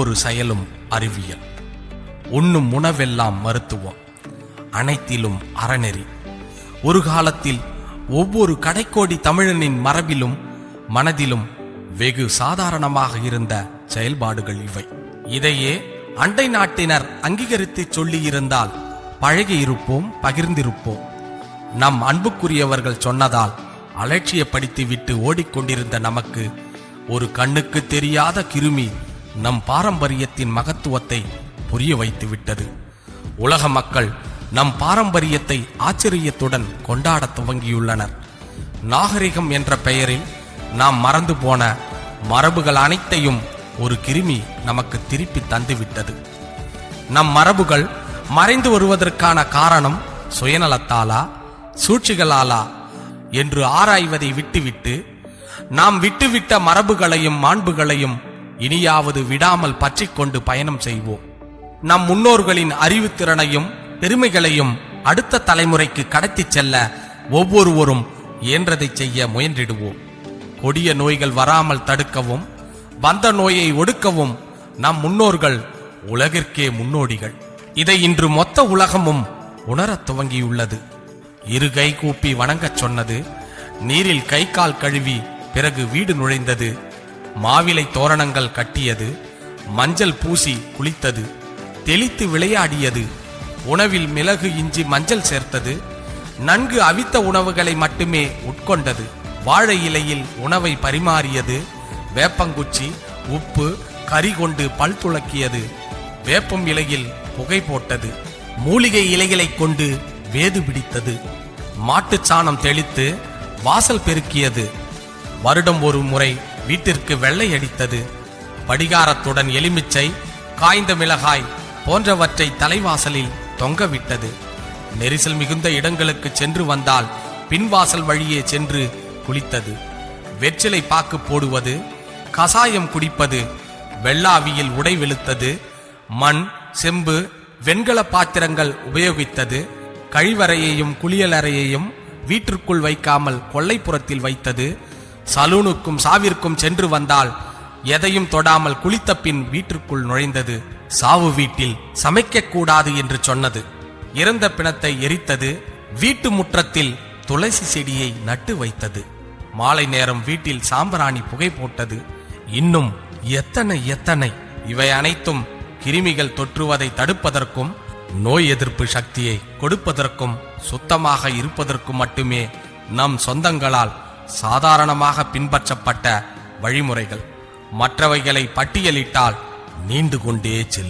ஒரு செயலும் அறிவியல். உண்ணும் உணவெல்லாம் மருத்துவம். அனைத்திலும் அறநெறி. ஒரு காலத்தில் ஒவ்வொரு கடைக்கோடி தமிழனின் மரபிலும் மனதிலும் வெகு சாதாரணமாக இருந்த செயல்பாடுகள் இவை. இதையே அண்டை நாட்டினர் அங்கீகரித்து சொல்லியிருந்தால் பழகி இருப்போம் பகிர்ந்திருப்போம். நம் அன்புக்குரியவர்கள் சொன்னதால் அலட்சியப்படுத்திவிட்டு ஓடிக்கொண்டிருந்த நமக்கு ஒரு கண்ணுக்கு தெரியாத கிருமி நம் பாரம்பரியத்தின் மகத்துவத்தை புரிய வைத்து விட்டது உலக மக்கள் நம் பாரம்பரியத்தை ஆச்சரியத்துடன் கொண்டாடத் துவங்கியுள்ளனர். நாகரிகம் என்ற பெயரில் நாம் மறந்து போன மரபுகள் அனைத்தையும் ஒரு கிருமி நமக்கு திருப்பி தந்துவிட்டது. நம் மரபுகள் மறைந்து வருவதற்கான காரணம் சுயநலத்தாலா சூழ்ச்சிகளாலா என்று ஆராய்வதை விட்டுவிட்டு நாம் விட்டுவிட்ட மரபுகளையும் மாண்புகளையும் இனியாவது விடாமல் பற்றிக்கொண்டு பயணம் செய்வோம். நம் முன்னோர்களின் அறிவுத்திறனையும் பெருமைகளையும் அடுத்த தலைமுறைக்கு கடத்திச் செல்ல ஒவ்வொருவரும் இயன்றதை செய்ய முயன்றிடுவோம். கொடிய நோய்கள் வராமல் தடுக்கவும் வந்த நோயை ஒடுக்கவும் நம் முன்னோர்கள் உலகிற்கே முன்னோடிகள். இதை இன்று மொத்த உலகமும் உணரத் துவங்கியுள்ளது. இரு கை கூப்பி வணங்கச் சொன்னது நீரில் கை கால் கழுவி பிறகு வீடு நுழைந்தது மாவிலை தோரணங்கள் கட்டியது மஞ்சள் பூசி குளித்தது தெளித்து விளையாடியது. உணவில் மிளகு இஞ்சி மஞ்சள் சேர்த்தது நன்கு அவித்த உணவுகளை மட்டுமே உட்கொண்டது. வாழை இலையில் உணவை பரிமாறியது வேப்பங்குச்சி உப்பு கறி கொண்டு பல் துளக்கியது வேப்பம் இலையில் புகை போட்டது மூலிகை இலைகளைக் கொண்டு வேது பிடித்தது. மாட்டுச் சாணம் தெளித்து வாசல் பெருக்கியது. வருடம் ஒரு முறை வீட்டிற்கு வெள்ளை அடித்தது. படிகாரத்துடன் எலுமிச்சை காய்ந்த மிளகாய் போன்றவற்றை தலைவாசலில் தொங்கவிட்டது நெரிசல் மிகுந்த இடங்களுக்கு சென்று வந்தால் பின்வாசல் வழியே சென்று குளித்தது. வெற்றிலை பாக்கு போடுவது கசாயம் குடிப்பது வெள்ளாவியில் உடை வெளுத்தது மண் செம்பு வெண்கல பாத்திரங்கள் உபயோகித்தது கழிவறையையும் குளியலறையையும் வீட்டிற்குள் வைக்காமல் கொல்லைப்புறத்தில் வைத்தது சலூனுக்கும் சாவிற்கும் சென்று வந்தால் எதையும் தொடாமல் குளித்த பின் வீட்டிற்குள் நுழைந்தது. சாவு வீட்டில் சமைக்கக்கூடாது என்று சொன்னது. இறந்த பிணத்தை எரித்தது. வீட்டு முற்றத்தில் துளசி செடியை நட்டு வைத்தது. மாலை நேரம் வீட்டில் சாம்பராணி புகை போட்டது. இன்னும் எத்தனை எத்தனை. இவை அனைத்தும் கிருமிகள் தொற்றுவதை தடுப்பதற்கும் நோய் எதிர்ப்பு சக்தியை கொடுப்பதற்கும் சுத்தமாக இருப்பதற்கும் மட்டுமே நம் சொந்தங்களால் சாதாரணமாக பின்பற்றப்பட்ட வழிமுறைகள். மற்றவைகளை பட்டியலிட்டால் நீண்டு கொண்டே செல்லும்